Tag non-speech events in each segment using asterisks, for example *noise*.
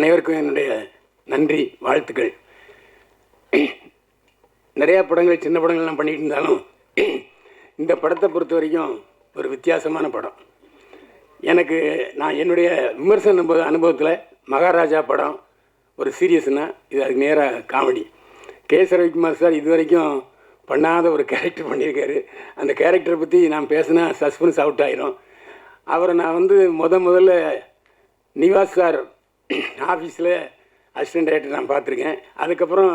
அனைவருக்கும் என்னுடைய நன்றி வாழ்த்துக்கள். நிறையா படங்கள் சின்ன படங்கள்லாம் பண்ணிகிட்டு இருந்தாலும் இந்த படத்தை பொறுத்த வரைக்கும் ஒரு வித்தியாசமான படம். எனக்கு நான் என்னுடைய விமர்சன அனுபவத்தில் மகாராஜா படம் ஒரு சீரியஸ்னால் இது அதுக்கு நேராக comedy. K. S. Ravikumar sir இது வரைக்கும் பண்ணாத ஒரு கேரக்டர் பண்ணியிருக்காரு. அந்த கேரக்டரை பற்றி நான் பேசினா சஸ்பென்ஸ் அவுட் ஆயிரும். அவரை நான் வந்து முத முதல்ல நிவாஸ் சார் ஆஃபீஸில் அசிஸ்டன்ட் டைரக்டர் நான் பார்த்துருக்கேன். அதுக்கப்புறம்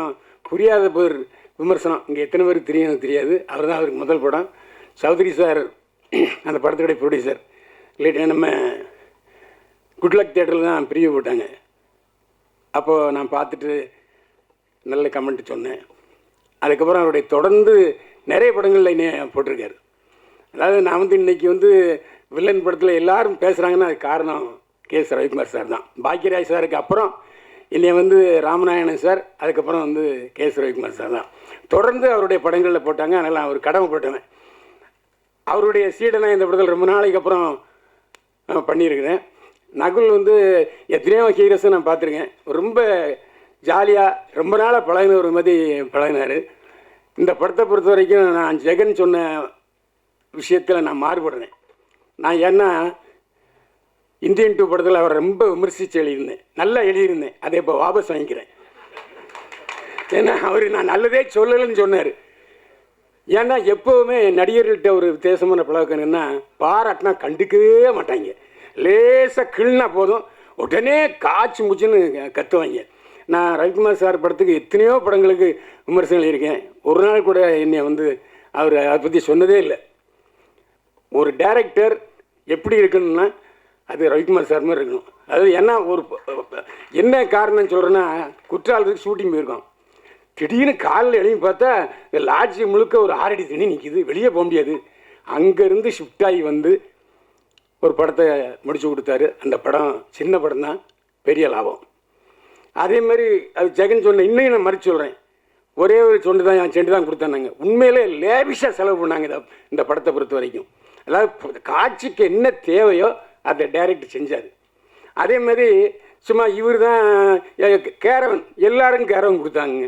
புரியாத பேர் விமர்சனம். இங்கே எத்தனை பேருக்கு தெரியும் தெரியாது. அவர் தான் அவருக்கு முதல் படம். சௌத்ரி சார் அந்த படத்துடைய ப்ரொடியூசர் இல்லைட்டு நம்ம குட்லக் தேட்டரில் தான் பிரிவு போட்டாங்க. அப்போது நான் பார்த்துட்டு நல்ல கமெண்ட் சொன்னேன். அதுக்கப்புறம் அவருடைய தொடர்ந்து நிறைய படங்களில் என்னை போட்டிருக்காரு. அதாவது நான் வந்து இன்னைக்கு வந்து வில்லன் படத்தில் எல்லாரும் பேசுகிறாங்கன்னா அது காரணம் கே எஸ் ரவிக்குமார் சார் தான். பாக்கியராஜ் சாருக்கு அப்புறம் என்னை வந்து ராமநாயணன் சார் அதுக்கப்புறம் வந்து கே எஸ் ரவிக்குமார் சார் தான். தொடர்ந்து அவருடைய படங்களில் போட்டாங்க அதனால் நான் அவர் கடமைப்பட்டவன் அவருடைய சீடனை இந்த படத்தில் ரொம்ப நாளைக்கு அப்புறம் பண்ணியிருக்கிறேன். நகுல் வந்து எத்தனையோ ஹீரோஸும் நான் பார்த்துருக்கேன். ரொம்ப ஜாலியாக ரொம்ப நாளாக பழகின ஒரு மாதிரி பழகினார். இந்த படத்தை பொறுத்த வரைக்கும் நான் ஜெகன் சொன்ன விஷயத்தில் நான் மாறுபடுறேன். நான் ஏன்னா இந்தியன் டூ படத்தில் அவரை ரொம்ப விமர்சித்து எழுதியிருந்தேன். நல்லா எழுதியிருந்தேன். அதை இப்போ வாபஸ் வாங்கிக்கிறேன். ஏன்னா அவர் நான் நல்லதே சொல்லலைன்னு சொன்னார். ஏன்னா எப்போவுமே நடிகர்கள்ட்ட ஒரு வித்தியாசமான பழக்கம் என்னென்னா பாராட்டினா கண்டுக்கவே மாட்டாங்க. லேசாக கிள்னா போதும். உடனே காய்ச்சி முச்சுன்னு கத்துவாங்க. நான் ரவிக்குமார் சார் படத்துக்கு எத்தனையோ படங்களுக்கு விமர்சனம் இருக்கேன் ஒரு நாள் கூட என்னை வந்து அவர் அதை பற்றி சொன்னதே இல்லை. ஒரு டைரக்டர் எப்படி இருக்கணும்னா அது ரவிக்குமார் சார் மாதிரி இருக்கணும். அதாவது என்ன ஒரு என்ன காரணம்னு சொல்கிறேன்னா குற்றாலத்துக்கு ஷூட்டிங் போயிருக்கோம். திடீர்னு காலில் எழுதி பார்த்தா இந்த லாட்ஜி முழுக்க ஒரு ஆறடி தண்ணி நிற்கிது வெளியே போக முடியாது. அங்கேருந்து ஷிஃப்ட் ஆகி வந்து ஒரு படத்தை முடிச்சு கொடுத்தாரு. அந்த படம் சின்ன படம் தான் பெரிய லாபம். அதே மாதிரி அது ஜெகன் சொன்ன இன்னும் நான் மறுச்சு சொல்கிறேன் ஒரே ஒரு சொண்டு தான் என் செண்டு தான் கொடுத்தாங்க உண்மையிலே லேவிஷாக செலவு பண்ணாங்க இந்த இந்த படத்தை பொறுத்த வரைக்கும். அதாவது காட்சிக்கு என்ன தேவையோ அதை டைரக்ட் செஞ்சார். அதே மாதிரி சும்மா இவர் தான் கேரவன். எல்லாரும் கேரவன் கொடுத்தாங்க.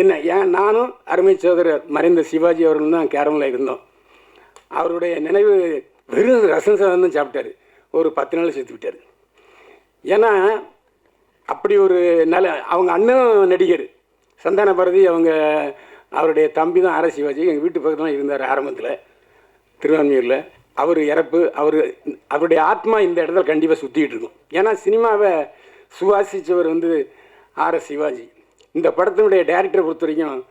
என்ன ஏன்? நானும் அருமை சோதரர் மறைந்த சிவாஜி அவர்களும் தான் கேரவனில் இருந்தோம். அவருடைய நினைவு வெறும் ரசம் சாதம் தான் சாப்பிட்டாரு. ஒரு பத்து நாள் செத்து விட்டார். ஏன்னா அப்படி ஒரு நல்ல அவங்க அண்ணன் நடிகர் சந்தான பாரதி அவங்க அவருடைய தம்பி தான் ஆர் சிவாஜி. எங்கள் வீட்டு பக்கத்தில் இருந்தார் ஆரம்பத்தில் திருவான்மையூரில். அவர் இறப்பு அவர் அவருடைய ஆத்மா இந்த இடத்துல கண்டிப்பாக சுற்றிக்கிட்டு இருக்கும். ஏன்னா சினிமாவை சுவாசித்தவர் வந்து ஆர் எஸ் சிவாஜி. இந்த படத்தினுடைய டைரக்டரை பொறுத்த வரைக்கும்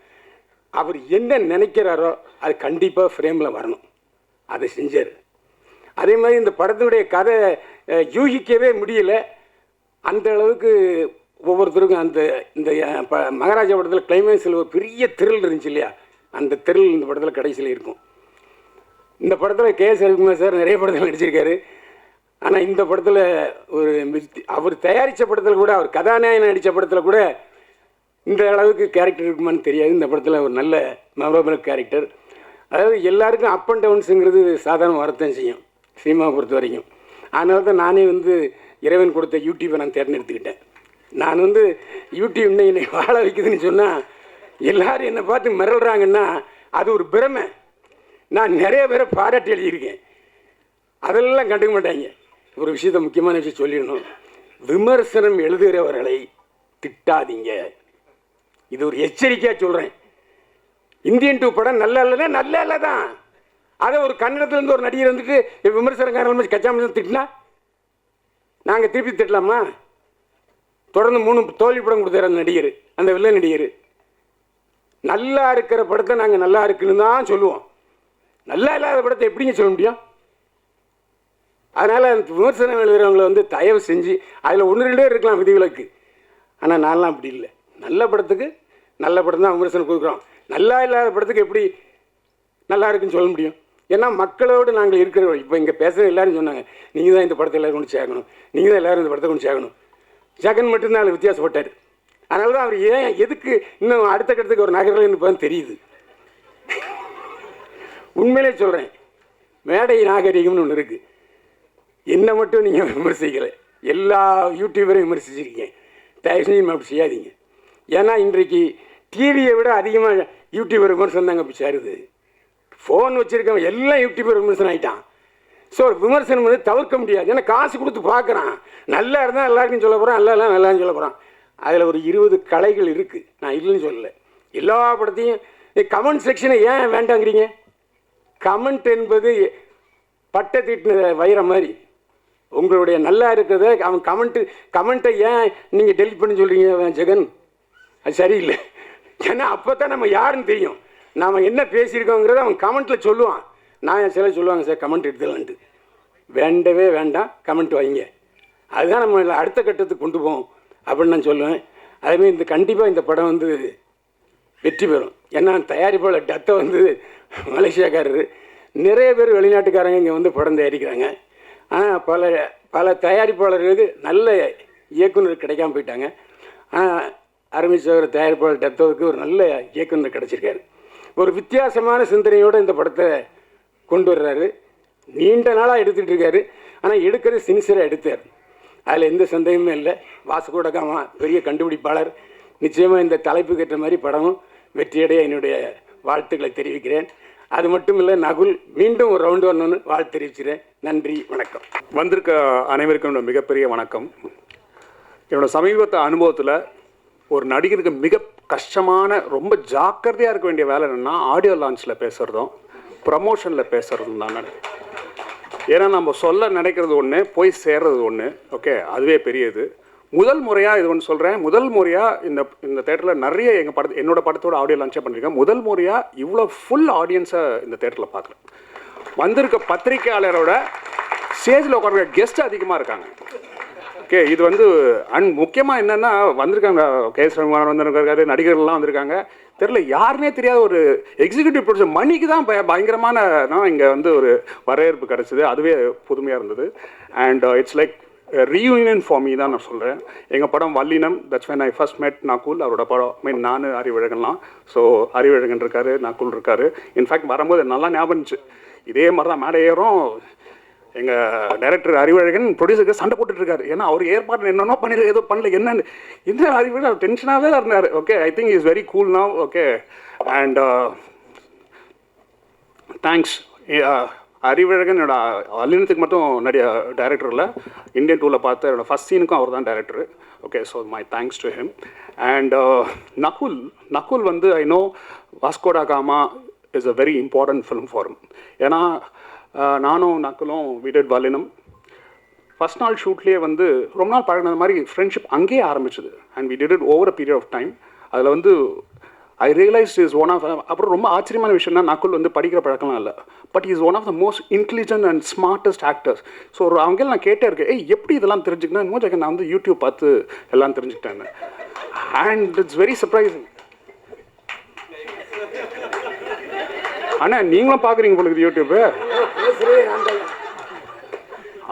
அவர் என்ன நினைக்கிறாரோ அது கண்டிப்பாக ஃப்ரேமில் வரணும். அதை செஞ்சார். அதே மாதிரி இந்த படத்தினுடைய கதை யூகிக்கவே முடியல. அந்த அளவுக்கு ஒவ்வொருத்தருக்கும் அந்த இந்த ப- மகாராஜா படத்தில் கிளைமேக்ஸில் ஒரு பெரிய திரில் இருந்துச்சு இல்லையா? அந்த திரில் இந்த படத்தில் கடைசியில் இருக்கும். இந்த படத்தில் கே எஸ் ரவிக்குமார் சார் நிறைய படத்தில் நடிச்சிருக்காரு. ஆனால் இந்த படத்தில் ஒரு அவர் தயாரித்த படத்தில் கூட அவர் கதாநாயகன் நடித்த படத்தில் கூட இந்த அளவுக்கு கேரக்டர் இருக்குமான்னு தெரியாது. இந்த படத்தில் ஒரு நல்ல மெமரபிள் கேரக்டர் அதாவது எல்லாருக்கும் அப் அண்ட் டவுன்ஸுங்கிறது சாதாரண வரத்தான் செய்யும். சினிமாவை பொறுத்த வரைக்கும். அதனால தான் நானே வந்து இறைவன் கொடுத்த யூடியூப்பை நான் தேர்ந்தெடுத்துக்கிட்டேன். நான் வந்து யூடியூப் இன்னும் என்னை வாழ வைக்குதுன்னு சொன்னால் எல்லோரும் என்னை பார்த்து மிரள்றாங்கன்னா அது ஒரு பிரமை. நான் நிறைய பேரை பாராட்டி எழுதியிருக்கேன். அதெல்லாம் கண்டுக்க மாட்டாங்க. ஒரு விஷயத்த முக்கியமான விஷயம் சொல்லிடணும். விமர்சனம் எழுதுகிறவர்களை திட்டாதீங்க. இது ஒரு எச்சரிக்கையாக சொல்கிறேன் இந்தியன் டூ படம் நல்லா இல்லைன்னா நல்லா இல்லை தான். அதை ஒரு கன்னடத்துலேருந்து ஒரு நடிகர் வந்துட்டு விமர்சனக்காரன் கச்சா கச்சாமல் திட்டினா? நாங்கள் திருப்பி திட்டலாமா? தொடர்ந்து மூணு தோல்வி படம் கொடுத்தார் அந்த நடிகர் அந்த வில்லன் நடிகர். நல்லா இருக்கிற படத்தை நாங்கள் நல்லா இருக்குன்னு தான் சொல்லுவோம். நல்லா இல்லாத படத்தை எப்படிங்க சொல்ல முடியும்? அதனால் அந்த விமர்சனம் எழுதுகிறவங்களை வந்து தயவு செஞ்சு அதில் ஒன்று ரெண்டு பேர் இருக்கலாம் விதிவிலக்கு ஆனால் நான்லாம் அப்படி இல்லை. நல்ல படத்துக்கு நல்ல படம் தான் விமர்சனம் கொடுக்குறோம். நல்லா இல்லாத படத்துக்கு எப்படி நல்லா இருக்குன்னு சொல்ல முடியும்? ஏன்னா மக்களோடு நாங்கள் இருக்கிறோம். இப்போ இங்கே பேசுகிற எல்லாரும் சொன்னாங்க நீங்கள் தான் இந்த படத்தை எல்லோரும் கொண்டு சேர்க்கணும் நீங்கள் தான் எல்லோரும் இந்த படத்தை கொண்டு சேர்க்கணும் ஜெகன் மட்டும்தான் அதில் வித்தியாசப்பட்டார். அதனால தான் அவர் ஏன் எதுக்கு இன்னும் அடுத்த கட்டத்துக்கு ஒரு நகரில் இப்போ தெரியுது. உண்மையிலே சொல்கிறேன் மேடை நாகரிகம்னு ஒன்று இருக்குது என்னை மட்டும் நீங்கள் விமர்சிக்கலை. எல்லா யூடியூபரையும் விமர்சிச்சிருக்கேன் தயவு செஞ்சு அப்படி செய்யாதீங்க. ஏன்னா இன்றைக்கு டிவியை விட அதிகமாக யூடியூபர் விமர்சனம் தாங்க இப்போ சேருது. ஃபோன் வச்சுருக்கவன் எல்லாம் யூடியூபர் விமர்சனம் ஆகிட்டான் ஸோ விமர்சனம் வந்து தவிர்க்க முடியாது. ஏன்னா காசு கொடுத்து பார்க்குறான். நல்லா இருந்தால் எல்லாருக்கும் சொல்ல போகிறான் நல்லா இல்லை நல்லான்னு சொல்ல போகிறான் அதில் ஒரு இருபது கலைகள் இருக்குது நான் இல்லைன்னு சொல்லலை. எல்லா படத்தையும் கமெண்ட் செக்ஷனை ஏன் வேண்டாங்கிறீங்க? கமெண்ட் என்பது பட்டை தீட்டின வைரம் மாதிரி. உங்களுடைய நல்லா இருக்கிறத அவன் கமெண்ட்டு கமெண்ட்டை ஏன் நீங்கள் டெலிட் பண்ணி சொல்கிறீங்க ஜெகன்? அது சரியில்லை. ஏன்னா அப்போ தான் நம்ம யாருன்னு தெரியும். நாம் என்ன பேசியிருக்கோங்கிறத அவன் கமெண்ட்டில் சொல்லுவான். நான் சில சொல்லுவாங்க சார் கமெண்ட் எடுத்துலான்ட்டு வேண்டவே வேண்டாம். கமெண்ட் வைங்க. அதுதான் நம்ம அடுத்த கட்டத்துக்கு கொண்டு போவோம் அப்படின்னு நான் சொல்லுவேன். அதேமாதிரி இந்த கண்டிப்பாக இந்த படம் வந்து வெற்றி பெறும். ஏன்னா தயாரிப்பாளர் டத்தை வந்து *laughs* மலேசியாக்காரரு. நிறைய பேர் வெளிநாட்டுக்காரங்க இங்கே வந்து படம் தயாரிக்கிறாங்க. ஆனால் பல பல தயாரிப்பாளர்களுக்கு நல்ல இயக்குனர் கிடைக்காம போயிட்டாங்க. ஆனால் அருமை சோதர தயாரிப்பாளர் டத்தோவுக்கு ஒரு நல்ல இயக்குனர் கிடச்சிருக்காரு. ஒரு வித்தியாசமான சிந்தனையோடு இந்த படத்தை கொண்டு வர்றாரு. நீண்ட நாளாக எடுத்துகிட்டு இருக்காரு. ஆனால் எடுக்கிறது சின்சியராக எடுத்தார். அதில் எந்த சந்தேகமும் இல்லை. வாசுகோடகாமா பெரிய கண்டுபிடிப்பாளர். நிச்சயமாக இந்த தலைப்புக்கு ஏற்ற மாதிரி படமும் வெற்றியடைய என்னுடைய வாழ்த்துக்களை தெரிவிக்கிறேன். அது மட்டும் இல்லை நகுல் மீண்டும் ஒரு ரவுண்டு வரணும்னு வாழ்த்து தெரிவிக்கிறேன் நன்றி வணக்கம். வந்திருக்க அனைவருக்கும் என்னோட மிகப்பெரிய வணக்கம். என்னோடய சமீபத்த அனுபவத்தில் ஒரு நடிகருக்கு மிக கஷ்டமான ரொம்ப ஜாக்கிரதையாக இருக்க வேண்டிய வேலை என்னென்னா ஆடியோ லான்ச்சில் பேசுகிறதும் ப்ரமோஷனில் பேசுகிறதும் தான் நான் ஏன்னா நம்ம சொல்ல நினைக்கிறது ஒன்று போய் சேர்றது ஒன்று ஓகே அதுவே பெரியது. முதல் முறையாக இது ஒன்று சொல்கிறேன் முதல் முறையாக இந்த இந்த தேட்டரில் நிறைய எங்கள் படத்து என்னோட படத்தோட ஆடியோ லான்ச்சே பண்ணியிருக்கேன் முதல் முறையாக இவ்வளோ ஃபுல் ஆடியன்ஸை இந்த தேட்டரில் பார்க்குறேன் வந்திருக்க பத்திரிக்கையாளரோட ஸ்டேஜில் உட்காருக்க கெஸ்ட் அதிகமாக இருக்காங்க. ஓகே இது வந்து அண்ட் முக்கியமாக என்னென்னா வந்திருக்காங்க கே. எஸ் வந்திருக்காரு நடிகர்கள்லாம் வந்திருக்காங்க. தெரில யாருனே தெரியாத ஒரு எக்ஸிக்யூட்டிவ் ப்ரொடியூசர் மணிக்கு தான் பய பயங்கரமான இங்கே வந்து ஒரு வரவேற்பு கிடச்சிது. அதுவே புதுமையாக இருந்தது. And it's like reunion for me தான் நான் சொல்கிறேன் எங்கள் படம் வல்லினம் தட்ஸ் வென் ஐ ஃபர்ஸ்ட் மெட் நாக்குல் அவரோட படம் மீன் நான் அறிவழகன்லாம் ஸோ அறிவழகன் இருக்காரு நாக்குல் இருக்காரு. இன்ஃபேக்ட் வரும்போது நல்லா ஞாபகம் இருந்துச்சு. இதே மாதிரி தான் மேடை ஏறும் எங்கள் டைரக்டர் அறிவழகன் ப்ரொடியூசருக்கு சண்டை போட்டுட்ருக்காரு ஏன்னா அவர் ஏற்பாடு என்னென்னோ பண்ணிடு ஏதோ பண்ணல என்னென்னு. என்ன அறிவழகன் அவர் டென்ஷனாகவே தான் இருந்தார். Okay I think is very cool now. Okay and thanks Arivazhagan என்னோட அல்லினத்துக்கு மட்டும் நிறைய டைரக்டர் இல்லை. இந்தியன் டூவில் பார்த்த என்னோட ஃபஸ்ட் சீனுக்கும் அவர் தான் director okay so my thanks to him and Nakul Nakul வந்து I know Vasco da Gama is a very important film form ஏன்னா uh, நானும் நக்குலும் வீடட் வல்லினம் ஃபஸ்ட் நாள் ஷூட்லேயே வந்து ரொம்ப நாள் பழகினது மாதிரி ஃப்ரெண்ட்ஷிப் அங்கேயே ஆரம்பிச்சது. And we did it over a period of time அதில் வந்து I realise is one of அப்புறம் ரொம்ப ஆச்சரியமான விஷயம்னா நக்குல் வந்து படிக்கிற பழக்கம்லாம் இல்லை. But is one of the most intelligent and smartest actors so ஒரு அவங்க நான் கேட்டே இருக்கேன் ஏய் எப்படி இதெல்லாம் தெரிஞ்சுக்கணும் மோஜாக்க நான் வந்து யூடியூப் பார்த்து எல்லாம் தெரிஞ்சுக்கிட்டேன். அண்ட் இட்ஸ் வெரி சர்ப்ரைசிங் அண்ணா நீங்களும் பார்க்குறீங்க போல யூடியூப்பு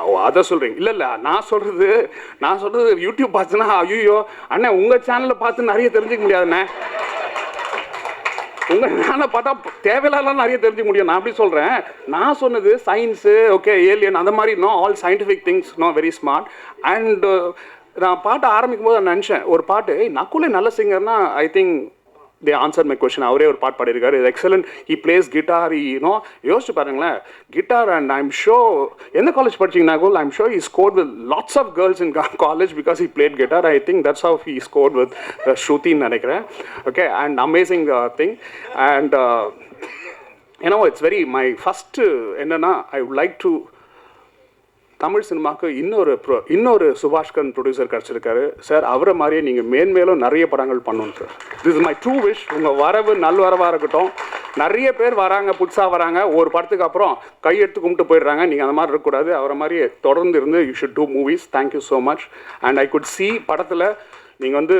ஓ அதை சொல்கிறீங்க இல்லை இல்லை நான் சொல்கிறது நான் சொல்கிறது யூடியூப் பார்த்துன்னா ஐயோ அண்ணே உங்கள் சேனலில் பார்த்து நிறைய தெரிஞ்சுக்க முடியாதுண்ணே. உங்கள் சேனலை பார்த்தா தேவையில்லாம் நிறைய தெரிஞ்சுக்க முடியும். நான் அப்படி சொல்கிறேன் நான் சொன்னது சயின்ஸு ஓகே ஏலியன் அந்த மாதிரி no all scientific things no very smart and நான் பாட்டு ஆரம்பிக்கும் போது நான் நினச்சேன். ஒரு பாட்டு "ஏய், நக்குலே நல்ல சிங்கர்னா I think they answer my question அவரே ஒரு பாட் பாடியிருக்காரு. இது எக்ஸலண்ட் ஹி பிளேஸ் கிட்டார் ஈனோ யோசிச்சு பாருங்களேன். கிட்டார் அண்ட் ஐம் ஷோ எந்த காலேஜ் படிச்சீங்க Nakul I'm sure he scored with lots of girls in college because he played guitar I think that's of he scored with ஸ்ருதின்னு நினைக்கிறேன். Okay and amazing thing and ஏன்னா it's very my first என்னென்னா I would like to Tamil சினிமாவுக்கு இன்னொரு bro இன்னொரு Subaskaran producer கிடச்சிருக்காரு. Sir அவரை மாதிரியே நீங்கள் மேன்மேலும் நிறைய படங்கள் பண்ணணும் sir this my true wish உங்கள் வரவு நல்வரவாக இருக்கட்டும். நிறைய பேர் வராங்க புதுசாக வராங்க. ஒரு படத்துக்கு அப்புறம் கையெடுத்து கும்பிட்டு போயிடுறாங்க. நீங்கள் அந்த மாதிரி இருக்கக்கூடாது. அவரை மாதிரியே தொடர்ந்து இருந்து you should do movies thank you so much and I could see படத்தில் நீங்கள் வந்து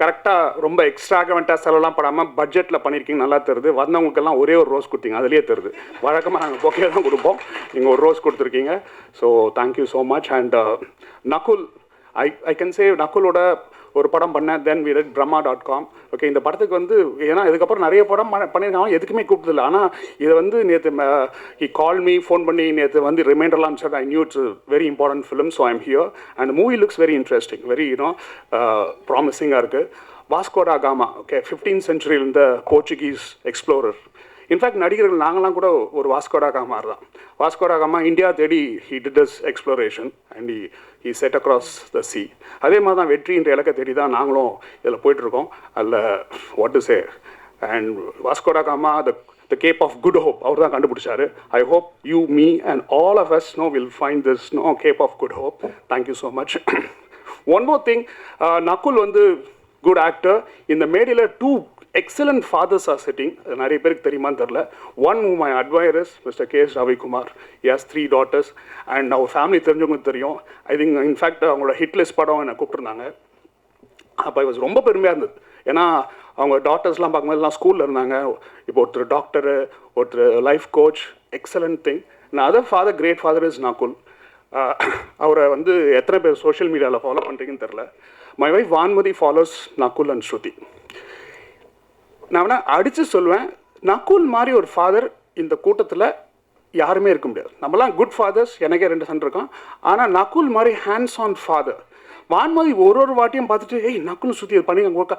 கரெக்டாக ரொம்ப எக்ஸ்ட்ராகவெண்ட்டாக செலவெல்லாம் படாமல் பட்ஜெட்டில் பண்ணியிருக்கீங்க நல்லா தருது வந்தவங்களுக்கெல்லாம் ஒரே ஒரு ரோஸ் கொடுத்தீங்க அதுலேயே தருது வழக்கமாக நாங்கள் பொக்கே தான் கொடுப்போம். நீங்கள் ஒரு ரோஸ் கொடுத்துருக்கீங்க. So thank you so much and Nakul I I can say நக்குலோட ஒரு படம் பண்ணேன் then we read Brahma dot com okay இந்த படத்துக்கு வந்து ஏன்னா இதுக்கப்புறம் நிறைய படம் பண்ணியிருக்காங்க எதுக்குமே கூப்பிட்டதில்ல. ஆனால் இதை வந்து நேற்று ஹி கால் மீ ஃபோன் பண்ணி நேற்று வந்து ரிமைண்டர்லாம் sir I knew it's very important film so I'm here and movie looks very interesting very you know ப்ராமிசிங்காக இருக்குது வாஸ்கோடா காமா ஓகே ஃபிஃப்டீன் சென்ச்சுரியில் இருந்த போர்ச்சுகீஸ் எக்ஸ்ப்ளோரர் இன்ஃபேக்ட் நடிகர்கள் நாங்களாம் கூட ஒரு வாஸ்கோடா காமார் தான். வாஸ்கோடா காமா இந்தியா தேடி he did his exploration and he set across the sea அதே மாதிரி தான் வெற்றின்ற இலக்கை தேடி தான் நாங்களும் இதில் போயிட்டுருக்கோம். அதில் what to say and Vasco da Gama the the cape of good hope அவர் தான் கண்டுபிடிச்சாரு. I hope you me and all of us no will find this no cape of good hope thank you so much one more thing Nakul வந்து good actor இந்த மேடையில் two excellent fathers are sitting நிறைய பேருக்கு தெரியுமான்னு தெரில one my அட்வைரஸ் mister K S Ravikumar has three daughters and our family தெரிஞ்சவங்களுக்கு தெரியும். I think in fact அவங்களோட ஹிட்லெஸ் படம் என்னை கூப்பிட்டுருந்தாங்க. அப்போ it ரொம்ப பெருமையாக இருந்தது. ஏன்னா அவங்க டாக்டர்ஸ்லாம் பார்க்கும்போதுலாம் ஸ்கூலில் இருந்தாங்க. இப்போ ஒருத்தர் டாக்டரு ஒருத்தர் லைஃப் கோச் எக்ஸலண்ட் திங் நான் other father great father is Nakul அவரை வந்து எத்தனை பேர் சோஷியல் மீடியாவில் ஃபாலோ பண்ணுறீங்கன்னு தெரில my wife Vanmathi follows Nakul and Shruti நான் வேணால் அடித்து சொல்லுவேன் நக்குல் மாதிரி ஒரு ஃபாதர் இந்த கூட்டத்தில் யாருமே இருக்க முடியாது. நம்மலாம் குட் ஃபாதர்ஸ் எனக்கே ரெண்டு சன் இருக்கோம் ஆனால் நக்குல் மாதிரி ஹேண்ட்ஸ் ஆன் ஃபாதர் வான்மதி ஒரு ஒரு வாட்டியும் பார்த்துட்டு ஏய் நக்குன்னு சுற்றி இது பண்ணி அங்கே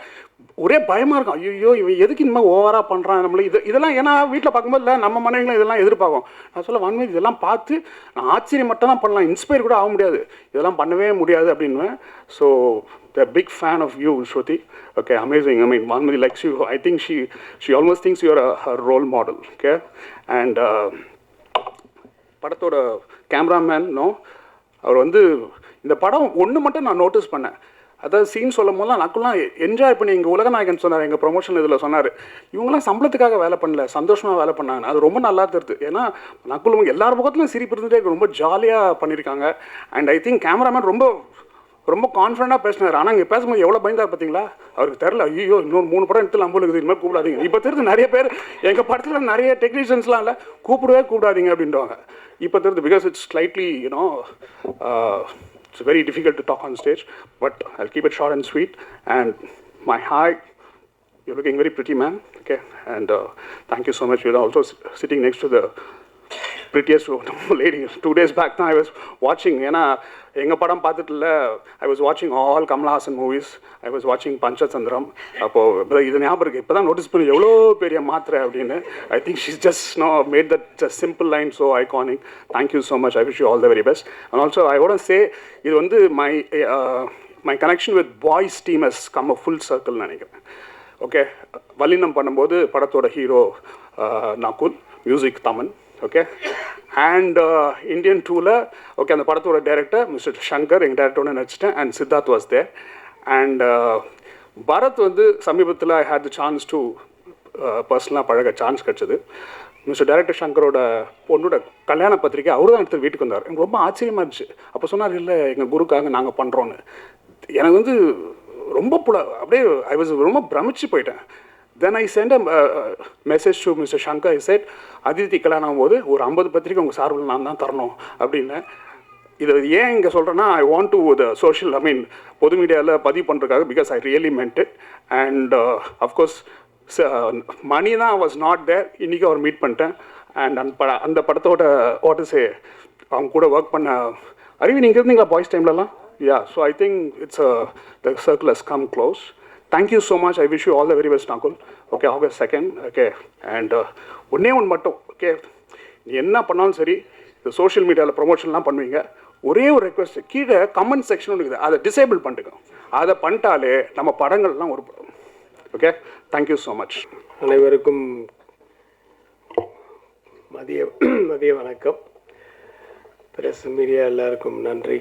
ஒரே பயமாக இருக்கும் ஐயோ இவன் எதுக்கு இந்த மாதிரி ஓவராக பண்ணுறான் நம்மளே இது இதெல்லாம் ஏன்னா வீட்டில் பார்க்கும்போது இல்லை நம்ம மனைவிகளும் இதெல்லாம் எதிர்பார்க்கும். நான் சொல்ல வான்மதி இதெல்லாம் பார்த்து நான் ஆச்சரியம் மட்டும் தான் பண்ணலாம். இன்ஸ்பயர் கூட ஆக முடியாது. இதெல்லாம் பண்ணவே முடியாது அப்படின்னுவேன். So the big fan of Shruti. Okay, okay amazing I mean likes likes you I think she almost almost things a, her role model okay and படத்தோட கேமராமேன் நோ அவர் வந்து இந்த படம் ஒன்று மட்டும் நான் நோட்டீஸ் பண்ணேன். அதாவது சீன் சொல்லும் போதெல்லாம் நக்குலாம் என்ஜாய் பண்ணி எங்கள் உலகநாயகன் சொன்னார் எங்கள் ப்ரொமோஷன் இதில் சொன்னார். இவங்கெல்லாம் சம்பளத்துக்காக வேலை பண்ணல சந்தோஷமாக வேலை பண்ணாங்க. அது ரொம்ப நல்லா தெரியுது ஏன்னா நக்குலும் எல்லார் பக்கத்துலையும் சிரிப்பு இருந்துட்டே ரொம்ப ஜாலியாக பண்ணியிருக்காங்க அண்ட் ஐ திங்க் கேமராமேன் ரொம்ப ரொம்ப கான்ஃபிடண்டாக பேசினார். ஆனால் இங்கே பேசும்போது எவ்வளோ பயந்தார் பார்த்தீங்களா அவருக்கு தெரில ஐயோ இன்னொரு மூணு படம் எடுத்து இருக்குது இனிமேல் கூப்பிடாதீங்க. இப்போ தெரிஞ்சு நிறைய பேர் எங்கள் படத்தில் நிறைய டெக்னீஷியன்ஸ்லாம் இல்லை கூப்பிடவே கூப்பிடாதீங்க அப்படின்றாங்க இப்போ தெரிஞ்சு because it's slightly you know it's very difficult to talk on stage but I keep it short and sweet and my hi you looking very pretty ma'am okay and thank you so much you also sitting next to the prettiest lady two days back தான் I was வாட்சிங் ஏன்னா எங்கள் படம் பார்த்துட்டுல I was வாட்சிங் all Kamal Haasan movies I was வாட்சிங் பஞ்சசந்திரம் அப்போது இது ஞாபகம் இருக்குது இப்போ தான் நோட்டீஸ் பண்ணி எவ்வளோ பெரிய மாத்திரை அப்படின்னு. I think she's just no made that just simple line so iconic thank you so much I wish you all the very best and also I would say இது வந்து my my connection with Boys team has come a full circle நினைக்கிறேன். Okay Vallinam பண்ணும்போது படத்தோட hero Nakul music Thaman. Okay and Indian டூவில் okay அந்த படத்தோட director mister Shankar எங்கள் டேரக்டரோட நடிச்சிட்டேன் and Siddharth was there and Bharath வந்து சமீபத்தில் I had the chance to பர்சனலாக பழக சான்ஸ் கிடச்சிது. மிஸ்டர் டேரக்டர் சங்கரோட பொண்ணோட கல்யாண பத்திரிக்கை அவரு தான் எடுத்து வீட்டுக்கு வந்தார். எனக்கு ரொம்ப ஆச்சரியமாக இருந்துச்சு. அப்போ சொன்னார் இல்லை எங்கள் குருக்காக நாங்கள் பண்ணுறோன்னு எனக்கு வந்து ரொம்ப புல அப்படியே ஐ வாஸ் ரொம்ப பிரமிச்சு போயிட்டேன். Then I sent a message to mister Shankar I said Aditi கல்யாணம் போது ஒரு ஐம்பது பத்திரிக்கை உங்கள் சார்பில் நான் தான் தரணும் அப்படின்னு. இது ஏன் இங்கே சொல்கிறேன்னா I want to the social I mean பொது மீடியாவில் பதிவு பண்ணுறதுக்காக because I really meant it and of course Mani தான் வாஸ் நாட் தேர் இன்றைக்கி அவர் மீட் பண்ணிட்டேன். அண்ட் அந்த பட அந்த படத்தோட ஓட்டஸே அவங்க கூட ஒர்க் பண்ண அறிவி நீங்கள் இருந்தீங்களா பாய்ஸ் டைம்லலாம் yeah so I think it's the circle has come close thank you so much I wish you all the very best Nakul okay August second okay and ஒன்றே ஒன்று மட்டும் ஓகே நீ என்ன பண்ணாலும் சரி இந்த சோஷியல் மீடியாவில் ப்ரொமோஷன்லாம் பண்ணுவீங்க. ஒரே ஒரு ரெக்வஸ்ட் கீழே கமெண்ட் செக்ஷன் இருக்குது. அதை டிசேபிள் பண்ணிட்டுக்கோ. அதை பண்ணிட்டாலே நம்ம படங்கள்லாம் ஒரு ஓகே தேங்க்யூ ஸோ மச் அனைவருக்கும் மதிய மதிய வணக்கம். பிரஸ் மீடியா எல்லாருக்கும் நன்றி.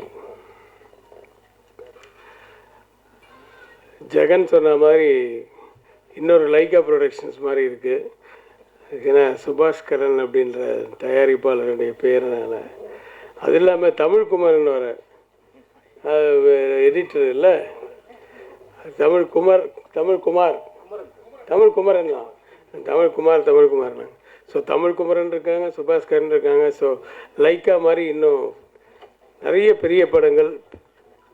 ஜெகன் சொன்ன மாதிரி இன்னொரு லைக்கா ப்ரொடக்ஷன்ஸ் மாதிரி இருக்குது ஏன்னா சுபாஷ்கரன் அப்படின்ற தயாரிப்பாளருடைய பேரனால. அது இல்லாமல் தமிழ்குமரன் வர எடிட்டர் இல்லை. தமிழ்குமார் தமிழ்குமார் தமிழ்குமரன் தான் தமிழ்குமார் ஸோ தமிழ்குமரன் இருக்காங்க சுபாஷ்கரன் இருக்காங்க. ஸோ லைக்கா மாதிரி இன்னும் நிறைய பெரிய படங்கள்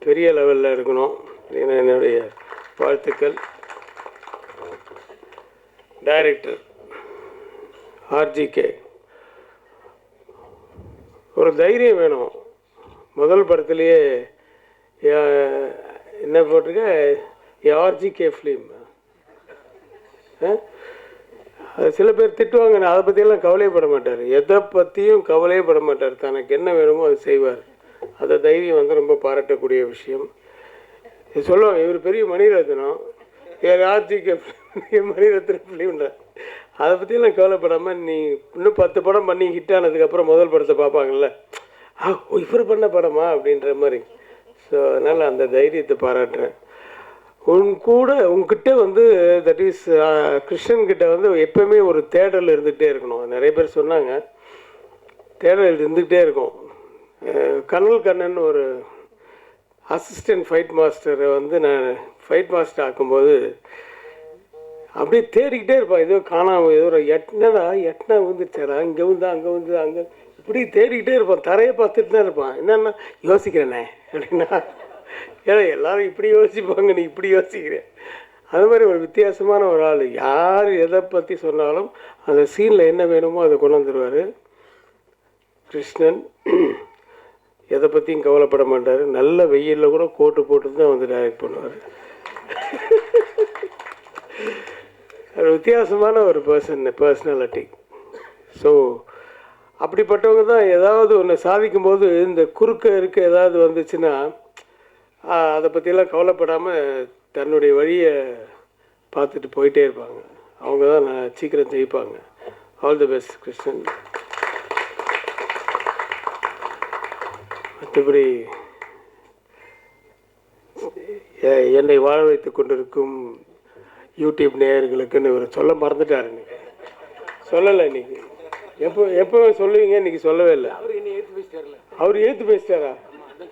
பெரிய லெவலில் இருக்கணும். அப்படின்னு என்னுடைய வாழ்த்துக்கள். டைரக்டர் ஆர்ஜிகே ஒரு தைரியம் வேணும். முதல் படத்துலேயே என்ன போட்டிருக்க? ஆர்ஜிகே ஃபிலிம் அது சில பேர் திட்டுவாங்க நான் அதை பற்றியெல்லாம் கவலையப்பட மாட்டார். எதை பற்றியும் கவலையப்பட மாட்டார். தனக்கு என்ன வேணுமோ அது செய்வார். அந்த தைரியம் வந்து ரொம்ப பாராட்டக்கூடிய விஷயம். சொல்லுவாங்க இவர் பெரிய மணிரத்னம். வேறு ஆர்ஜிக்கு மணிரத்னம் ஃபிலிம்ன்ற அதை பற்றியெல்லாம் கவலைப்படாமல் நீ இன்னும் பத்து படம் பண்ணி ஹிட் ஆனதுக்கப்புறம் முதல் படத்தை பார்ப்பாங்கல்ல? ஆ இவர் பண்ண படமா? அப்படின்ற மாதிரி. ஸோ அதனால் அந்த தைரியத்தை பாராட்டுறேன். உன் கூட உங்ககிட்ட வந்து தட் இஸ் கிருஷ்ணன்கிட்ட வந்து எப்பவுமே ஒரு தேடல் இருந்துகிட்டே இருக்கணும். நிறைய பேர் சொன்னாங்க. தேடல் இருந்துக்கிட்டே இருக்கும். கண்ணல் கனல் கண்ணன் ஒரு அசிஸ்டன்ட் ஃபைட் மாஸ்டரை வந்து நான் ஃபைட் மாஸ்டர் ஆக்கும்போது அப்படியே தேடிக்கிட்டே இருப்பான். ஏதோ காணாம ஏதோ ஒரு எட்னடா எட்னா விழுந்துச்சாரா இங்கே வந்து அங்கே வந்து அங்கே இப்படி தேடிக்கிட்டே இருப்பான். தரையை பார்த்துட்டு தான் இருப்பான். என்னென்னா யோசிக்கிறேனே அப்படின்னா ஏன்னா எல்லாரும் இப்படி யோசிப்பாங்க நீ இப்படி யோசிக்கிறேன் அது மாதிரி ஒரு வித்தியாசமான ஒரு ஆள். யார் எதை பற்றி சொன்னாலும் அந்த சீனில் என்ன வேணுமோ அதை கொண்டு வந்துடுவார் கிருஷ்ணன் எதை பற்றியும் கவலைப்பட மாட்டார். நல்ல வெயிலில் கூட கோட்டு போட்டு தான் வந்து டைரக்ட் பண்ணுவார். அது வித்தியாசமான ஒரு பர்சன் பர்சனாலிட்டி ஸோ அப்படிப்பட்டவங்க தான் ஏதாவது ஒன்று சாதிக்கும்போது இந்த குறுக்க இருக்க ஏதாவது வந்துச்சுன்னா அதை பற்றியெல்லாம் கவலைப்படாமல் தன்னுடைய வழியை பார்த்துட்டு போயிட்டே இருப்பாங்க. அவங்க தான் நான் சீக்கிரம் ஜெயிப்பாங்க. ஆல் தி பெஸ்ட் கிருஷ்ணன் மற்றபடி என்னை வாழ வைத்துக் கொண்டிருக்கும் யூடியூப் நேயர்களுக்குன்னு இவர் சொல்ல மறந்துட்டார் இன்னைக்கு. சொல்லலை இன்னைக்கு. எப்போ எப்போ சொல்லுவீங்க இன்னைக்கு சொல்லவே இல்லை. அவர் ஏற்று பேசிட்டாரா?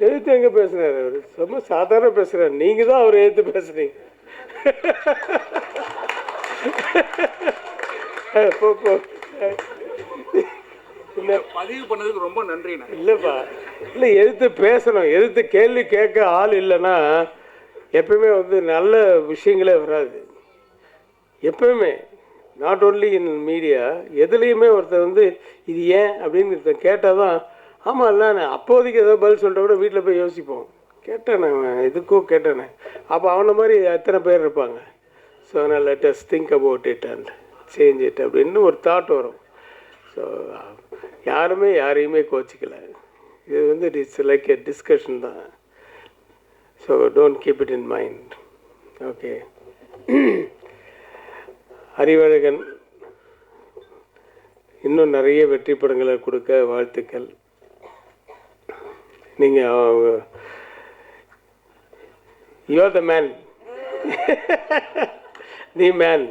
எழுத்து எங்கே பேசுனாரு அவர்? ரொம்ப சாதாரண பேசுகிறார் நீங்கள் தான் அவர் ஏற்று பேசுனீங்க. *laughs* போ போ. இல்லை. பதிவு பண்ணதுக்கு ரொம்ப நன்றிண்ணே. இல்லைப்பா. இல்லை எதிர்த்து பேசணும். எதிர்த்து கேள்வி கேட்க ஆள் இல்லைன்னா எப்பவுமே வந்து நல்ல விஷயங்களே வராது. எப்பவுமே நாட் ஓன்லி இன் மீடியா எதுலேயுமே ஒருத்தர் வந்து இது ஏன் அப்படின்னு கேட்டால் தான் ஆமாம் இல்லை நான் அப்போதைக்கு ஏதோ பதில் சொல்லிட்ட கூட வீட்டில் போய் யோசிப்போம். கேட்டேனே எதுக்கோ கேட்டேனே. அப்போ அவனை மாதிரி எத்தனை பேர் இருப்பாங்க? ஸோ அதனால் let's think about it and change it அப்படின்னு ஒரு தாட் வரும். ஸோ யாருமே யாரையுமே கோச்சிக்கல. இது வந்து இட்ஸ் லைக் எ டிஸ்கஷன் தான். So don't keep it in mind okay Arivazhagan இன்னும் நிறைய வெற்றி படங்களை கொடுக்க வாழ்த்துக்கள். நீங்கள் யோ த மேன் நீ மேன்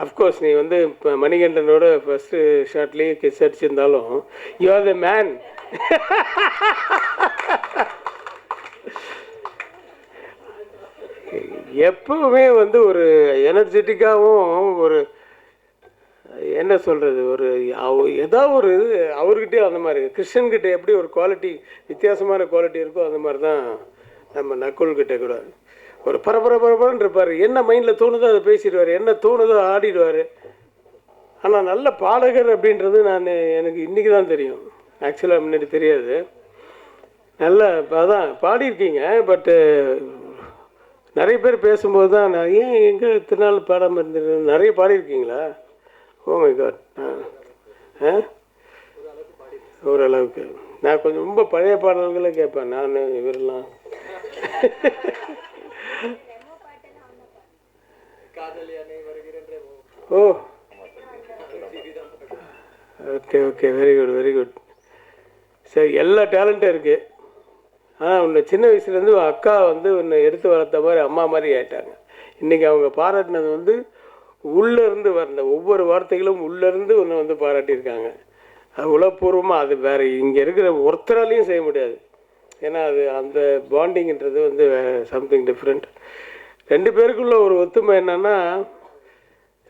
அஃப்கோர்ஸ் நீ வந்து இப்போ மணிகண்டனோட ஃபஸ்ட்டு ஷார்ட்லேயே கிஸ் அடிச்சிருந்தாலும் யூ ஆர் த மேன் எப்பவுமே வந்து ஒரு எனர்ஜெட்டிக்காகவும் ஒரு என்ன சொல்கிறது ஒரு அவ- ஏதாவது ஒரு இது அவர்கிட்டயே அந்த மாதிரி கிருஷ்ணன்கிட்ட எப்படி ஒரு குவாலிட்டி வித்தியாசமான குவாலிட்டி இருக்கோ அந்த மாதிரி தான் நம்ம நக்குள்கிட்ட கூட ஒரு பரபர பரபரன்னு இருப்பார். என்ன மைண்டில் தோணுதோ அதை பேசிடுவார். என்ன தோணுதோ ஆடிடுவார். ஆனால் நல்ல பாடகர் அப்படின்றது நான் எனக்கு இன்றைக்கி தான் தெரியும். ஆக்சுவலாக முன்னாடி தெரியாது. நல்ல அதான் பாடியிருக்கீங்க பட்டு நிறைய பேர் பேசும்போது தான் நான் ஏன் எங்கே இத்தனை நாள் பாடாமல் இருந்தது நிறைய பாடியிருக்கீங்களா? ஓ மை காட் ஆ? ஓரளவுக்கு. நான் கொஞ்சம் ரொம்ப பழைய பாடல்களை கேட்பேன். நான் இவரெல்லாம். *laughs* ஓ. Okay okay very good very good சரி எல்லா டேலண்ட்டும் இருக்குது ஆனால் உன்னை சின்ன வயசுலேருந்து அக்கா வந்து உன்னை எடுத்து வளர்த்த மாதிரி அம்மா மாதிரி ஆயிட்டாங்க. இன்றைக்கி அவங்க பாராட்டினது வந்து உள்ளேருந்து வந்த ஒவ்வொரு வார்த்தைகளும் உள்ளேருந்து உன்னை வந்து பாராட்டியிருக்காங்க. அது உலகப்பூர்வமாக அது வேறு இங்கே இருக்கிற ஒருத்தராலையும் செய்ய முடியாது. ஏன்னா அது அந்த பாண்டிங்கிறது வந்து சம்திங் டிஃப்ரெண்ட் ரெண்டு பேருக்குள்ள ஒரு ஒத்துமை என்னன்னா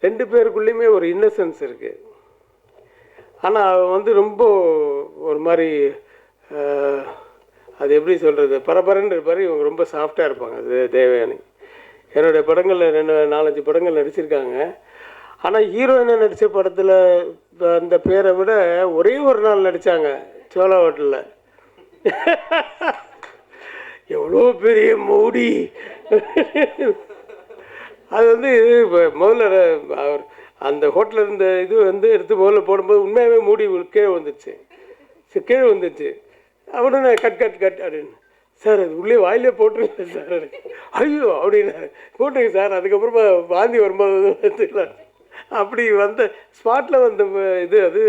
ரெண்டு பேருக்குள்ளேயுமே ஒரு இன்னசென்ஸ் இருக்குது ஆனால் அவன் வந்து ரொம்ப ஒரு மாதிரி அது எப்படி சொல்கிறது பரபரன்னு இருப்பார். இவங்க ரொம்ப சாஃப்டாக இருப்பாங்க. அது தேவயானி. என்னுடைய படங்களில் ரெண்டு நாலஞ்சு படங்கள் நடிச்சிருக்காங்க. ஆனால் ஹீரோயினை நடித்த படத்தில் அந்த பேரை விட ஒரே ஒரு நாள் நடித்தாங்க சோழா ஹோட்டலில் *laughs* எவ்வளோ பெரிய மோடி? அது வந்து இப்ப முதல்ல அவர் அந்த ஹோட்டலில் இருந்த இது வந்து எடுத்து முதல்ல போடும்போது உண்மையாகவே மூடி கீழே வந்துச்சு சரி, கீழே வந்துச்சு உடனே கட் கட் கட் அப்படின்னு. சார் அது உள்ளே வாயிலே போட்டுருங்க சார். ஐயோ அப்படின்னாரு. போட்டுருங்க சார். அதுக்கப்புறமா வாந்தி வரும்போது எடுத்துக்கலாம் அப்படி வந்த ஸ்பாட்டில் வந்த இது அது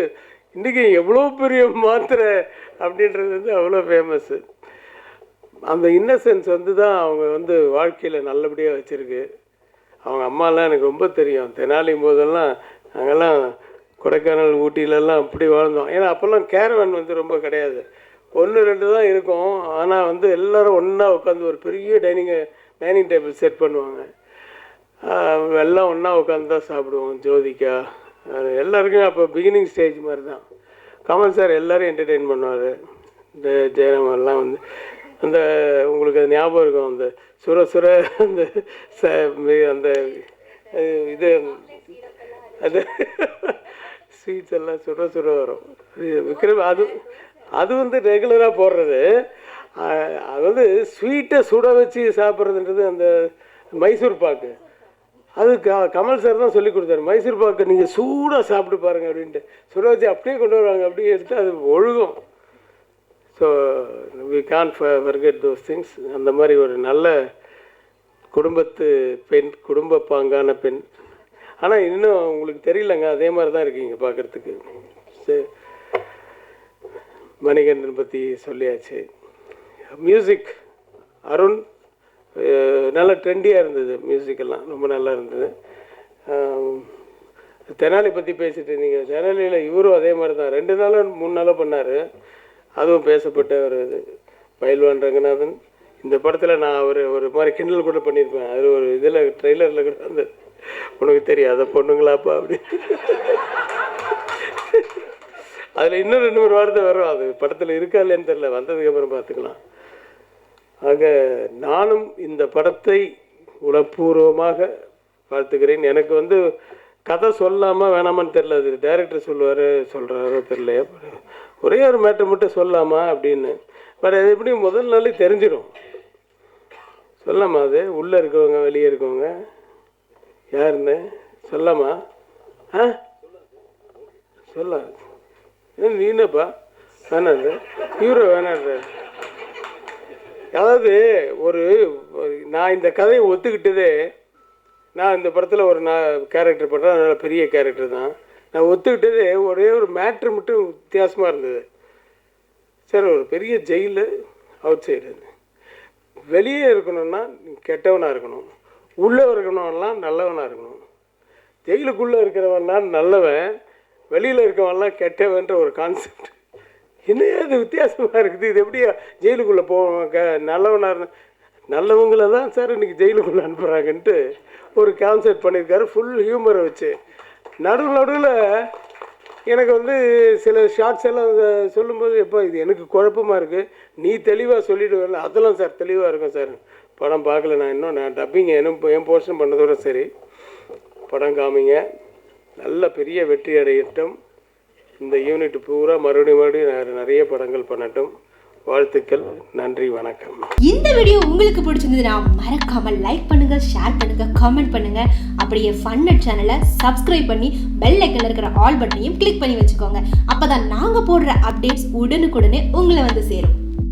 இன்றைக்கி எவ்வளோ பெரிய மாத்திரை அப்படின்றது வந்து அவ்வளோ ஃபேமஸ்ஸு அந்த இன்னசென்ஸ் வந்து தான் அவங்க வந்து வாழ்க்கையில் நல்லபடியாக வச்சுருக்கு. அவங்க அம்மாலாம் எனக்கு ரொம்ப தெரியும். தெனாலி போதெல்லாம் நாங்கள்லாம் கொடைக்கானல் ஊட்டிலெல்லாம் அப்படி வாழ்ந்தோம். ஏன்னா அப்போல்லாம் கேரவன் வந்து ரொம்ப கிடையாது. ஒன்று ரெண்டு தான் இருக்கும். ஆனால் வந்து எல்லோரும் ஒன்றா உட்காந்து ஒரு பெரிய டைனிங் டைனிங் டேபிள் செட் பண்ணுவாங்க. எல்லாம் ஒன்றா உட்காந்து தான் சாப்பிடுவோம் ஜோதிகா. அது எல்லாருக்கும் அப்போ பிகினிங் ஸ்டேஜ் மாதிரி தான் கமல் சார் எல்லோரும் என்டர்டெயின் பண்ணுவார். இந்த ஜெயராமெல்லாம் வந்து அந்த உங்களுக்கு அது ஞாபகம் இருக்கும் அந்த சுர சுர அந்த ச அந்த இது அது ஸ்வீட்ஸ் எல்லாம் சுட சுட வரும். விக்ரம் அது அது வந்து ரெகுலராக போடுறது. அது வந்து ஸ்வீட்டை சுட வச்சு சாப்பிட்றதுன்றது அந்த மைசூர் பாக்கு. அது க கமல் சார் தான் சொல்லி கொடுத்தாரு. மைசூர் பாக்கு நீங்கள் சூடாக சாப்பிட்டு பாருங்க அப்படின்ட்டு. சுட வச்சு அப்படியே கொண்டு வருவாங்க. அப்படியே எடுத்து அது ஒழுகும். So we can forget those things அந்த மாதிரி ஒரு நல்ல குடும்பத்து பெண் குடும்ப பாங்கான பெண். ஆனால் இன்னும் உங்களுக்கு தெரியலங்க அதே மாதிரி தான் இருக்கீங்க பார்க்குறதுக்கு சரி மணிகண்டன் பற்றி சொல்லியாச்சு. மியூசிக் அருண் நல்லா ட்ரெண்டியாக இருந்தது மியூசிக்கெல்லாம் ரொம்ப நல்லா இருந்தது. தெனாலி பற்றி பேசிட்டு இருந்தீங்க. தெனாலியில் இவரும் அதே மாதிரி தான் ரெண்டு நாளும் மூணு நாளும் பண்ணார். அதுவும் பேசப்பட்ட ஒரு இது. பயில்வான் ரங்கநாதன். இந்த படத்தில் நான் ஒரு ஒரு மாதிரி கிண்டல் கூட பண்ணியிருப்பேன். அது ஒரு இதில் ட்ரெய்லரில் கூட அந்த உனக்கு தெரியாத பொண்ணுங்களாப்பா அப்படி. அதில் இன்னும் ரெண்டு மூணு வார்த்தை வரும். அது படத்தில் இருக்கா இல்லைன்னு தெரில வந்ததுக்கப்புறம் பார்த்துக்கலாம். ஆக நானும் இந்த படத்தை உளப்பூர்வமாக வாழ்த்துக்கிறேன் எனக்கு வந்து கதை சொல்லாமல் வேணாமான்னு தெரில அது டைரக்டர் சொல்லுவார் சொல்கிறாரோ தெரில ஒரே ஒரு மேட்டர் மட்டும் சொல்லலாமா அப்படின்னு. பட் அது எப்படி முதல் நாளே தெரிஞ்சிடும். சொல்லாமா அது? உள்ளே இருக்கவங்க வெளியே இருக்கவங்க? யாருன்னு? சொல்லாமா? ஆ? சொல்ல. ஏன் நீ என்னப்பா வேணாரு ஹீரோ அதாவது ஒரு நான் இந்த கதையை ஒத்துக்கிட்டதே நான் இந்த படத்தில் ஒரு நான் கேரக்டர் பண்ணுறேன் அதனால் பெரிய கேரக்டர் தான். நான் ஒத்துக்கிட்டது ஒரே ஒரு மேட்ரு மட்டும் வித்தியாசமாக இருந்தது. சார் ஒரு பெரிய ஜெயிலு அவுட் சைடு வெளியே இருக்கணும்னா கெட்டவனாக இருக்கணும். உள்ளே இருக்கணும்லாம் நல்லவனாக இருக்கணும். ஜெயிலுக்குள்ளே இருக்கிறவன்லாம் நல்லவன். வெளியில் இருக்கவன்லாம் கெட்டவன்ற ஒரு கான்செப்ட் என்னையா அது வித்தியாசமாக இருக்குது? இது எப்படியா ஜெயிலுக்குள்ளே போவாங்க க நல்லவனாக இருந்த நல்லவங்கள தான் சார் இன்றைக்கி ஜெயிலுக்குள்ளே அனுப்புகிறாங்கன்ட்டு ஒரு கான்செப்ட் பண்ணியிருக்காரு. ஃபுல் ஹியூமரை வச்சு. நடுவில் நடுவில் எனக்கு வந்து சில ஷார்ட்ஸ் எல்லாம் சொல்லும்போது எப்போ இது எனக்கு குழப்பமாக இருக்குது நீ தெளிவாக சொல்லிடுவேன் அதெல்லாம் சார் தெளிவாக இருக்கும் சார். படம் பார்க்கல நான் இன்னும் நான் டப்பிங் என்ன என் போர்ஷன் பண்ணதோட சரி. படம் காமிங்க. நல்ல பெரிய வெற்றி அடையட்டும் இந்த யூனிட் பூரா மறுபடியும் மறுபடியும் நிறைய படங்கள் பண்ணட்டும். வாழ்த்துக்கள் நன்றி வணக்கம். இந்த வீடியோ உங்களுக்கு பிடிச்சிருந்ததுன்னா மறக்காம லைக் பண்ணுங்க ஷேர் பண்ணுங்க காமெண்ட் பண்ணுங்க. அப்படியே ஃபன்னட் சேனலை சப்ஸ்கிரைப் பண்ணி பெல் ஐக்கன்ல இருக்கிற ஆல் பட்டனையும் கிளிக் பண்ணி வச்சுக்கோங்க. அப்பதான் நாங்க போடுற அப்டேட்ஸ் உடனுக்குடனே உங்களை வந்து சேரும்.